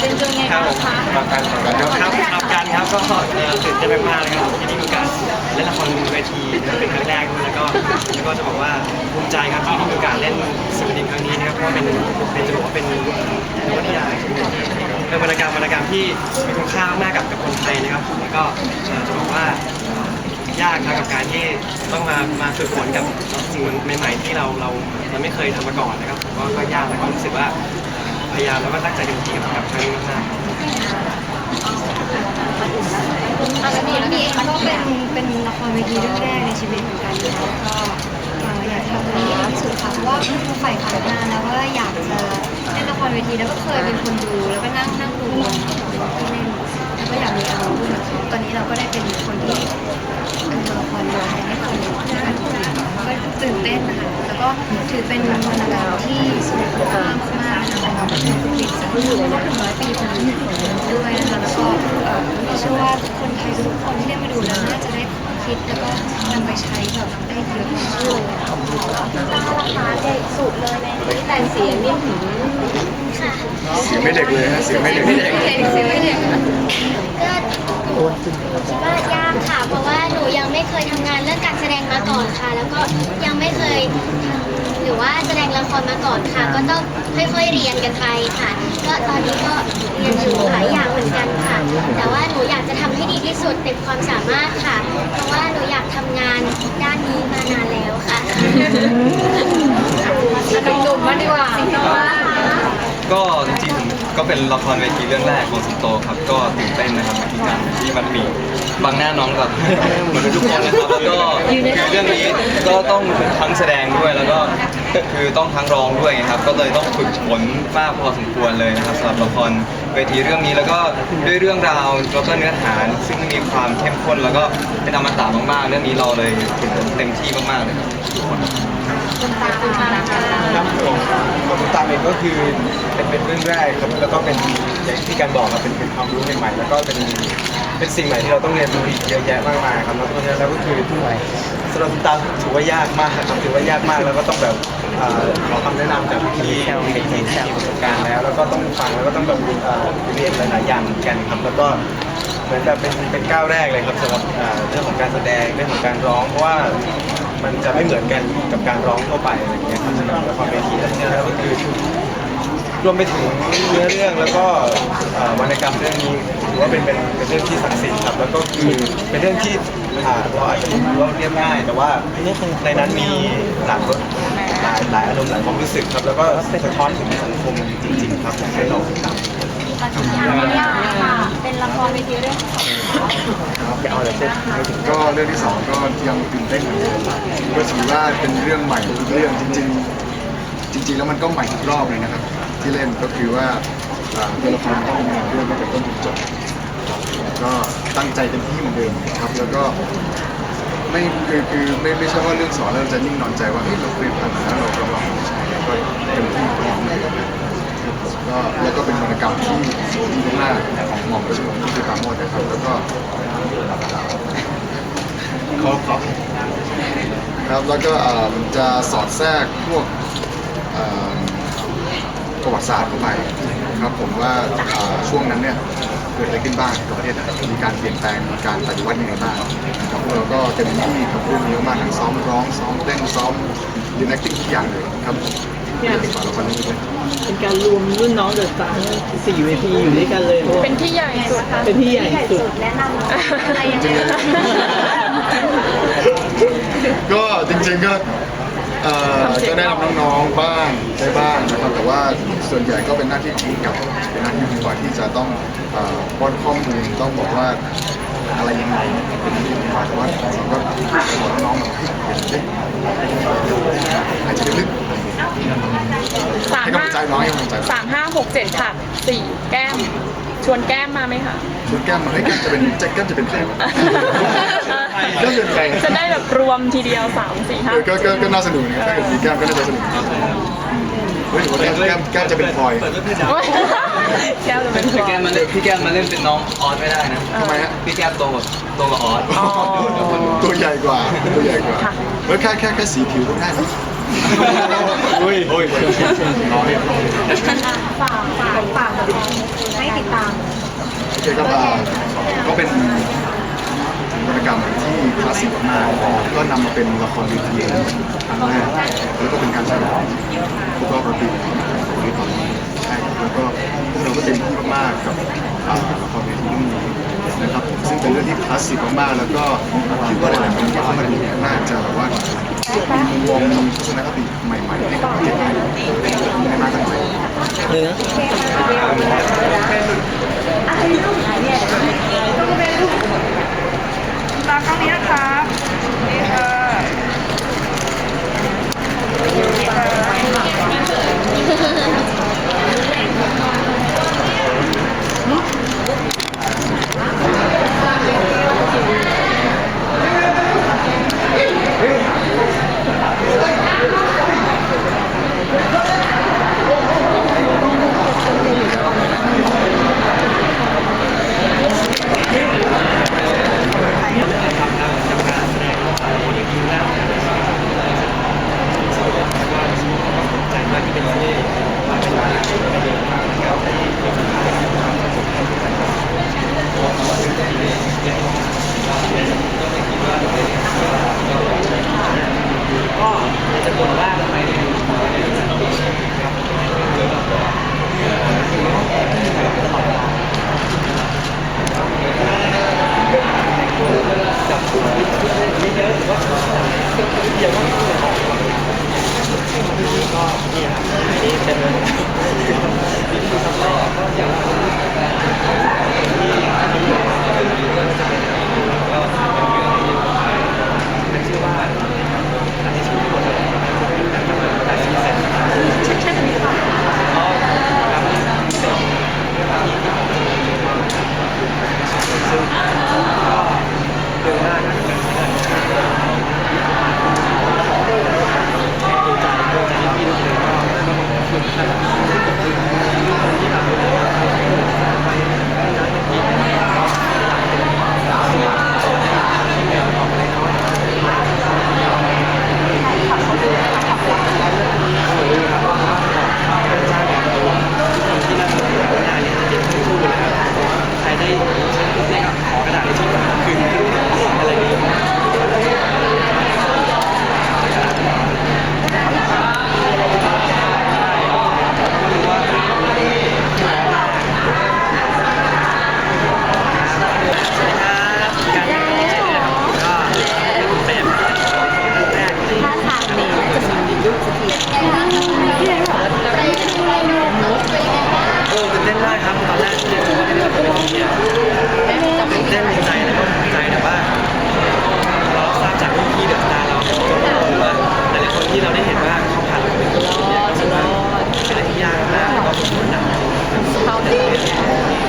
เป็นยังไงครับางผมคะรับการครับครับการครับก็ตื่นเต้นมากๆเลยครับที่ได้มีโอกาสเล่นละครบนเวทีเป็นครั้งแรกด้วยแล้วก็แล้วก็จะบอกว่าภูมิใจครับที่ได้มีโอกาสเล่นซีรีส์ครั้งนี้นะครับเพราะว่าเป็นเป็นจะบอกว่าเป็นนวนิยายเป็นวรรณกรรมวรรณกรรมที่มีคุณค่ามากกับกับคนไทยนะครับแล้วก็จะบอกว่ายากครับกับการที่ต้องมามาฝึกฝนกับสิ่งใหม่ๆที่เราเราเราไม่เคยทำมาก่อนนะครับผมก็ก็ยากแล้วก็รู้สึกว่า ยายามแล้วก็ตั้งใจเต็มที่กับกับครั้งนี้มากๆอันนี้แล้วนี่นี่เองก็เป็นเป็นละครเวทีเรื่องแรกในชีวิตเหมือนกันนะคะก็เอ่ออยากทำตรงนี้ดีที่สุดค่ะเพราะว่าใฝ่ฝันมานานแล้วว่าอยากจะเล่นละครเวทีแล้วก็เคยเป็นคนดูแล้วก็นั่งนั่งดูที่เล่นแล้วก็อยากมีอารมณ์เหมือนเขาตอนนี้เราก็ได้เป็นคนที่เป็นตัวละครมาแทนให้คนอื่นก็ตื่นเต้นนะคะแล้วก็ถือเป็นวรรณกรรมที่สนุกมากมากๆนะคะ เป็นคลิปสักครู่ก็ถึงร้อยปีขอดีด้วยนะคะแล้วก็เชื่อว่าคนไทยทุกคนที่ได้มาดูแล้วน่าจะได้คิดแล้วก็นำไปใช้แบบได้เยอะมากเลยราคาเด็กสุดเลยในนี้แต่เสียงนี่ถึงค่ะเสียงไม่เด็กเลยฮะเสียงไม่เด็กเสียไม่เด็ก ก็หนูคิดว่ายากค่ะ เพราะว่าหนูยังไม่เคยทำงานเรื่องการแสดงมาก่อนค่ะ แล้วก็ยังไม่เคยทำหรือว่าแสดงละครมาก่อนค่ะ ก็ต้องค่อยๆเรียนกันไปค่ะ ก็ตอนนี้ก็เรียนอยู่หลายอย่างเหมือนกันค่ะ แต่ว่าหนูอยากจะทำให้ดีที่สุดเต็มความสามารถค่ะ เพราะว่าหนูอยากทำงานด้านนี้มานานแล้วค่ะหนุ่มๆมาดีกว่าก็จริงๆ ก็เป็นละครเวทีเรื่องแรกของสิงโตครับ ก็ตื่นเต้นนะครับที่การที่มันมีบางหน้าน้องแบบเหมือนทุกคนนะครับแล้วก็คือเรื่องนี้ก็ต้องทั้งแสดงด้วยแล้วก็คือต้องทั้งร้องด้วยครับ ก็เลยต้องฝึกฝนมากพอสมควรเลยนะครับสำหรับละครเวทีเรื่องนี้แล้วก็ด้วยเรื่องราวแล้วก็เนื้อหาซึ่งมีความเข้มข้นแล้วก็เป็นอมตะมากๆ เรื่องนี้เราเลยฝึกฝนเต็มที่มากๆเลยครับ ทุกคนครับผมของตามเองก็คือเป็นเป็นเรื่องแรกครับแล้วก็เป็นอย่างที่การบอกครับเป็นเป็นความรู้ใหม่ๆแล้วก็เป็นเป็นสิ่งใหม่ที่เราต้องเรียนรู้อีกเยอะแยะมากมายครับแล้วเพราะฉะนั้นแล้วก็คือสำหรับคุณตาถือว่ายากมากครับถือว่ายากมากแล้วก็ต้องแบบเอ่อขอคำแนะนำจากพี่ๆที่มีประสบการณ์แล้ว แล้วก็ต้องฟังแล้วก็ต้องแบบเอ่อเรียนหลายๆอย่างเหมือนกันครับแล้วก็ เหมือนแบบเป็นเป็นก้าวแรกเลยครับสำหรับอ่าเรื่องของการแสดงเรื่องของการร้องเพราะว่ามันจะไม่เหมือนกันกับการร้องทั่วไปอะไรอย่างเงี้ยครับสำหรับละครเวทีแล้วเนี่ยก็คือรวมไปถึงเนื้อเรื่องแล้วก็อ่าวรรณกรรมเรื่องนี้ถือว่าเป็นเป็นเป็นเรื่องที่ศักดิ์สิทธิ์ครับแล้วก็คือเป็นเรื่องที่อ่าเราอาจจะดูว่าเรียบง่าย แต่ว่าในนั้นมีหลากหลายหลายอารมณ์หลายความรู้สึกครับแล้วก็สะท้อนถึงสังคมจริงๆครับอยากให้เราติดตาม ยากค่ะเป็นละครเวทีเรื่องที่สองก็เรื่องที่สองก็ยังตื่นเต้นอยู่เลยก็ถือว่าเป็นเรื่องใหม่ทุกเรื่องจริง ๆ จริง ๆ แล้วมันก็ใหม่ทุกรอบเลยนะครับ ที่เล่นก็คือว่าตัวละครต้องมีเรื่องตั้งแต่ต้นจนจบก็ตั้งใจเต็มที่เหมือนเดิมครับ แล้วก็ไม่คือคือไม่ไม่ใช่ว่าเรื่องสอนเราจะนิ่งนอนใจว่าเฮ้ยเราเคยผ่านมาแล้วเราเราลองไม่ใช่ก็เต็มที่พร้อมเลยครับ ก็แล้วก็เป็นวรรณกรรมที่ดีมากของหม่อมราชวงศ์ที่คือปราโมดนะครับ แล้วก็เขาครับครับแล้วก็จะสอดแทรกพวกประวัติศาสตร์เข้าไปครับผมว่าช่วงนั้นเนี่ยเกิดอะไรขึ้นบ้างกับประเทศไทยมีการเปลี่ยนแปลงการปฏิวัติยังไงบ้างครับพวกเราก็เต็มที่กับเรื่องนี้มากทั้งซ้อมร้องซ้อมเต้นซ้อมเรีน acting ทุกอย่างเลยครับ เรื่องฝากละครเรื่องนี้ด้วยเป็นการรวมรุ่นน้องเดอะสตาร์สี่เวทีอยู่ด้วยกันเลยเพราะว่า เป็นที่ใหญ่สุดเป็นที่ใหญ่สุด แนะนำอะไรยังไงก็จริงๆก็เอ่อก็ได้รับน้องๆบ้างได้บ้างนะครับแต่ว่าส่วนใหญ่ก็เป็นหน้าที่ทีมกับเป็นหน้าที่ดีกว่าที่จะต้องเอ่อป้อนข้อมูลต้องบอกว่า อะไรยังไงเป็นหน้าที่ดีกว่าแต่ว่าเราก็บอกน้องๆแบบเฮ้ยอาจจะลึกสามให้กำลังใจน้องให้กำลังใจน้องสามห้าหกเจ็ดค่ะสี่แก้ม ชวนแก้มมาไหมคะ ชุดแก้มมาให้แก้มจะเป็นแจ็คแก้มจะเป็นใครวะแก้มจะเป็นใครจะได้แบบรวมทีเดียวสามสี่ห้าเออก็ก็ก็น่าสนุกนะครับถ้าเกิดมีแก้มก็น่าจะสนุก เฮ้ยแก้มแก้มจะเป็นพลอยเปิดด้วยเพศดาวแก้มจะเป็นพลพี่อยแก้มมาเล่นพี่แก้มมาเล่นเป็นน้องออสไม่ได้นะ ทำไมฮะ พี่แก้มโตกว่าโตกว่าออสตัวใหญ่กว่า ตัวใหญ่กว่าแล้วแค่แค่แค่สีผิวก็ได้นะโอ้ยโอ้ยรอเรียบร้อยฝากฝากฝากแบบให้ติดตาม โอเคครับก็เป็นกิจกรรมที่ ที่คลาสสิกมากก็นำมาเป็นละครเวทีครั้งแรกแล้วก็เป็นการแสดงทุกรอบปีของนี้ตอนนี้แล้วก็พวกเราก็เต็มที่มากๆกับละครเวทีเรื่องนี้นะครับซึ่งเป็นเรื่องที่คลาสสิกมากๆแล้วก็คิดว่าหลายๆคนที่เข้ามาดูน่าจะว่ามีมุมมองมีทัศนคติใหม่ๆให้กับประเทศไทยด้มากขึ้นไปเลยนะอะไรลูกไหนเนี่ย ตามกล้องนี้นะครับนี่ค่ะ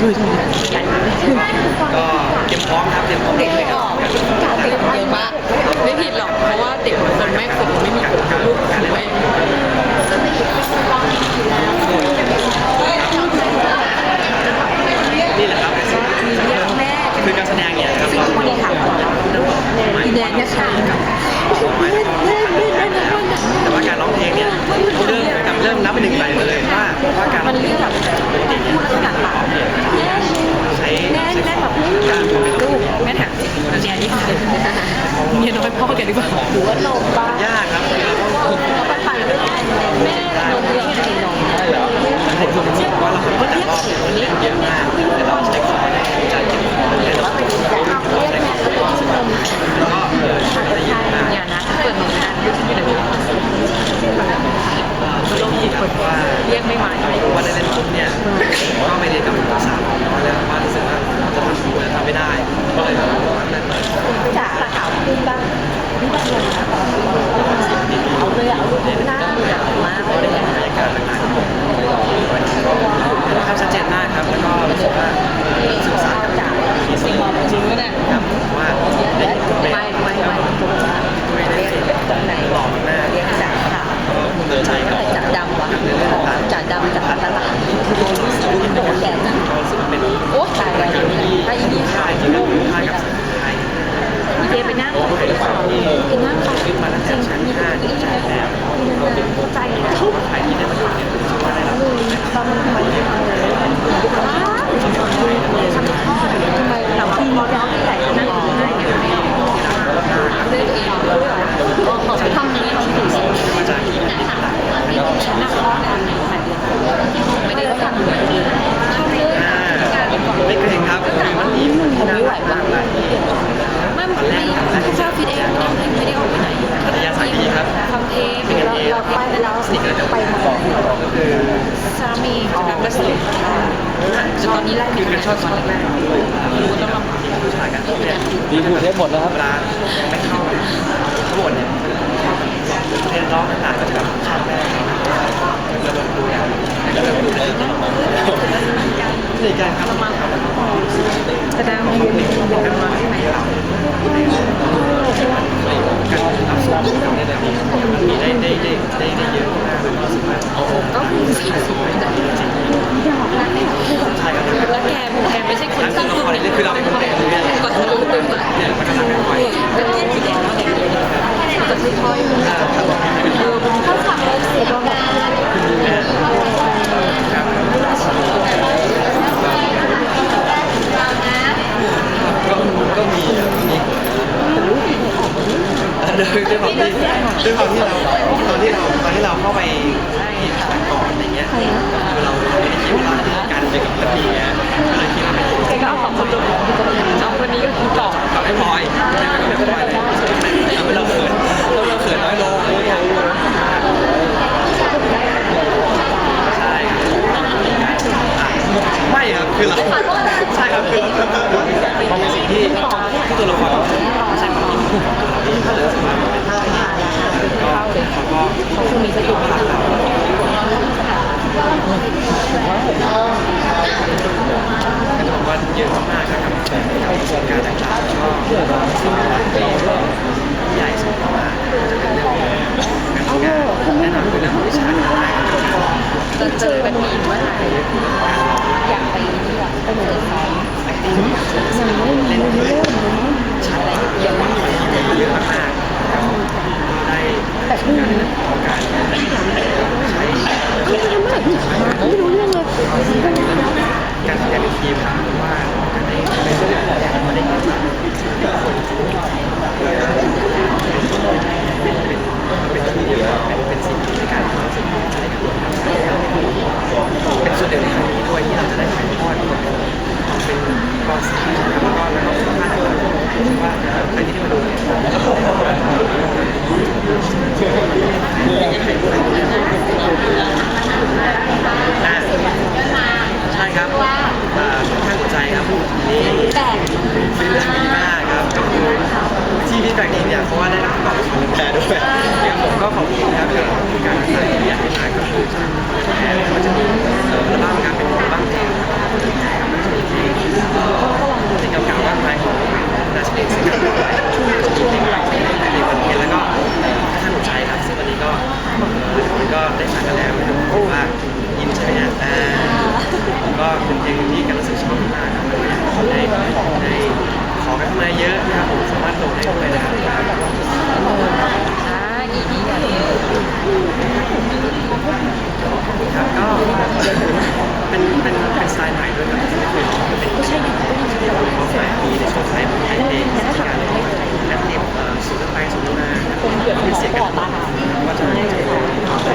ก็เตรียมพร้อมครับเตรียมพร้อมเด็กเลยครับ กาดเต็มเยอะมากไม่ผิดหรอกเพราะว่า เรียนกับภาษาเองน้อแล้วว่ารู้สึกว่าจะทำดูแล้วทำไม่ได้ ก็เลยแบบว่านั่นเลยจากสาขาขึ้นบ้างนี่บ้างลงนะเอาเลยเอาเลยหน้าเลยออกมาเลยบรรยากาศต่างๆก็ค่อนข้าชัดเจนมากครับแล้วก็รู้สึกว่าสื่อสารกับ สกิลรักเราก็จะบอกว่าเยอะมากๆครับกับการแต่งกายก็สิ่งที่ใหญ่สุดมาจะเป็นเรื่องการแนะนำคือเรื่องวิชาการจะเจอกันอีกเมื่อไหร่อยากไปที่อยากไปเจอเขาเล่นด้วยชัดเยอะมากเยอะมากได้แต่ที่การของการใช้ไม่รู้เรื่องเลย การทำงานเป็นทีมครับว่าการได้ได้ได้ได้เห็นว่าคนเป็นที่เดียวเป็นเป็นสิ่งในการทำสิ่งที่ได้กับเป็นส่วนหนึ่งในครั้งนี้ด้วยที่เราจะได้ถ่ายทอดเป็นกองสีแล้วก็แล้วก็คุณภาพว่าใครที่ได้มาดูช่ครับข้างหัวใจครับนี่ฟีดแบ็กดีมากครับก็คือ ที่ฟีดแบ็กดีเนี่ยเพราะว่าได้รับคำตอบจากคนแพ้ด้วยอย่างผมก็ขอบคุณนะครับกับการถ่ายที่อยากให้มาก็คือแพ้มันจะมีเอัลบั้มการเป็นอับั้มเพลงเพลงเก่าๆมากมายของนาชเอกสิงห์ด้วยจะมีเพลงใหม่ในวันนี้แล้วก็ท่านหัวใจครับซึ่งวันนี้ก็มันก็ได้ฟังกันแล้วนะครับว่ายินใช่ไหมฮะอ่าก็เป็นเพลงที่กันรู้สึกชอบมากครับได้ได้ขอกันเข้ามาเยอะนะครับผมสามารถโหลดได้ด้วยนะครับ อ่าอีนี้กัน ครับก็เป็นเป็นเป็นสไตล์ใหม่ด้วยครับที่ไม่เคยลองเป็นก็ใช่ดิเขาใหม่มีในช่วงไทยไทยเพลงที่การแอคทีฟสูงไปสูงมาเป็นเสียงกันก็จะจะ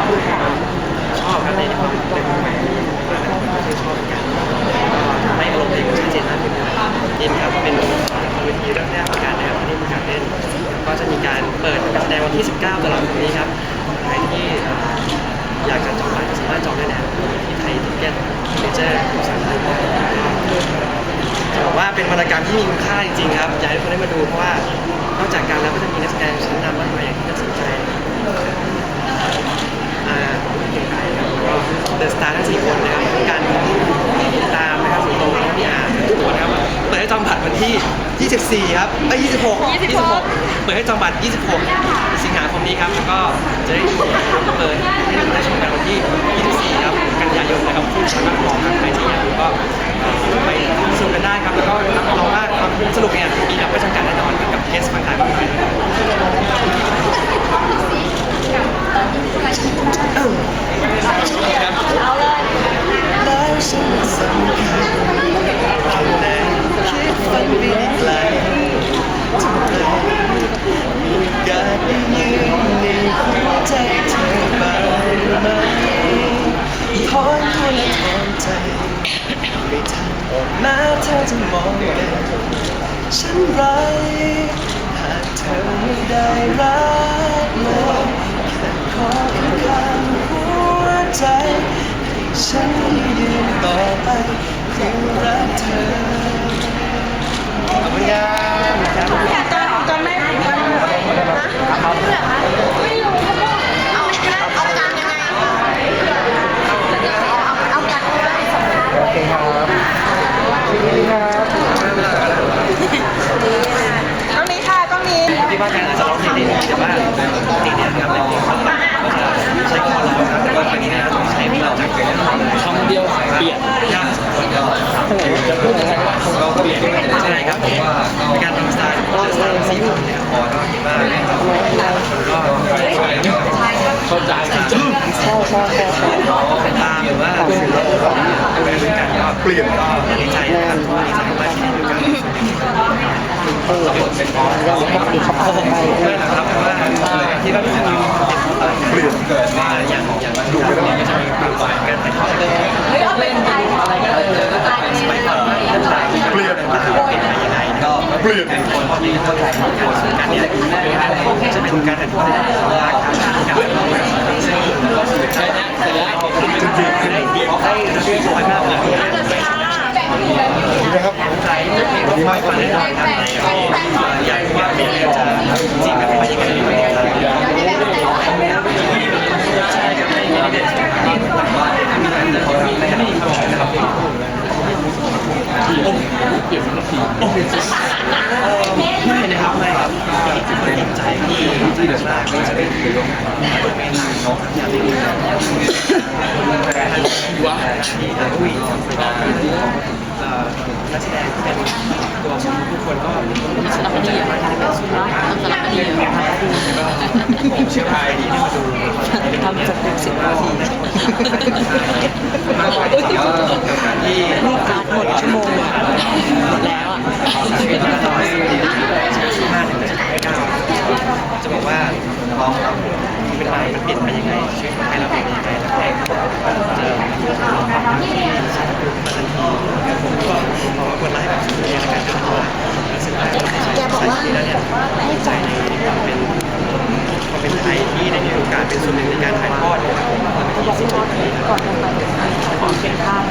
ชอบครับในความเป็นใหม่ที่ชอบกันก็ทำให้อารมณ์เพลงชัดเจนมากขึ้น ยินครับเป็นเวทีเรื่องแรกของการนะครับที่มีการเล่นก็จะมีการเปิดการแสดงวันที่ 19ตุลาคมนี้ครับใครที่อยากจะจองบัตรก็สามารถจองได้แล้วที่ไทยทิเก็ตเมเจอร์ทุกสาขาจะบอกว่าเป็นวรรณกรรมที่มีคุณค่าจริงๆครับอยากให้ทุกคนได้มาดูเพราะว่านอกจากการแล้วก็จะมีนักแสดงชั้นนำมากมายอย่างที่น่าสนใจอ่าเก่งไปครับแล้วก็เดอะสตาร์ทั้งสี่คนนะครับการติดตามนะครับสุดโต่งน้องพี่อาร์ เปิดให้จองบัตรวันที่ 24 ครับเอ้ย26 26 เปิดให้จองบัตร 26 สิงหาคมนี้ครับ แล้วก็จะได้ดูนะครับเปิดให้ได้ชมกันวันที่ 24 ครับ กันยายนนะครับที่ชั้นนักรองครับใครที่อยากดูก็เอ่อไปชมกันได้ครับ แล้วก็รับรองว่าความสนุกเนี่ยมีแบบไม่จำกัดแน่นอนกับเทสบางทายบางทายครับเอาเลยแล้วฉันสำคัญแค่ไหน มันไปได้ไกลมีโอกาสได้ยืนในหัวใจเธอบ้างไหมถอนตัวและถอนใจไม่ทันออกมาเธอจะมองเป็นฉันไรหากเธอไม่ได้รักเลยแค่ขอข้างๆหัวใจให้ฉันยืนขอรับตอนไม่ตอไม่รู้เอาเอาการยังไงเอากเคครับนี่ครับต้อ เพลงได้ดีแต่ว่าปกติเนี่ยนะครับใน เพลงของเราก็จะใช้คอร้องครับแต่ว่าครั้งนี้เนี่ยต้งใจากเพลงคำเดียวเปลี่ยนใช่ครับผมว่าในการทำสไตล์ก็สไตล์สีผมเนี่ยพอก็คิดว่าเข้าใจตามหรือว่าเป็นเรื่อว่าเปลี่ยนก็ดีใจนะครับดีใจมากที่ได้ มีโอกาสไม่หรอกครับเพราะว่าที่บ้านผมเปลี่ยนเกิดมาอย่างอย่างว่าดูไม่ได้ก็จะมีปรับปรุงกันไปทอดเเฮ้ยเอาเป็นอะไรก็เลยไปผ่านมาเรื่องราวที่เปลี่ยนต่างๆเป็นยังไงก็เปลี่ยนเป็นคนที่เข้าใจของคนการนี้จะเป็นการถ่ายทอดรักการการซึ่งใช่นะแต่แล้วจริงๆได้ได้ช่วยสวยมากเลย นะครับใจที่ไม่ฝันได้ทำในอยากว่าเป็นจะจริงกับไปยังไง ทำจากเป็นสิบนาทีมากกว่าที่ที่ลูกการหมดชั่วโมงหมดแล้วอ่จะบอกว่าน้องเราเป็นไรมันเปลี่ยนไปยังไงชีวิตขใครเราเป็นยังไงแล้วใครเจอผมก็บอกว่าคนร้ายแบบเรียนการทำตัวรู้สึกว่าแกบอกว่าให้ใจในเป็น เป็นไทยที่ได้มีโอกาสเป็นส่วนหนึ่งในการถ่ายทอดนะครับที่สิ่งที่ ก่อนลงไปารเก็บภาพ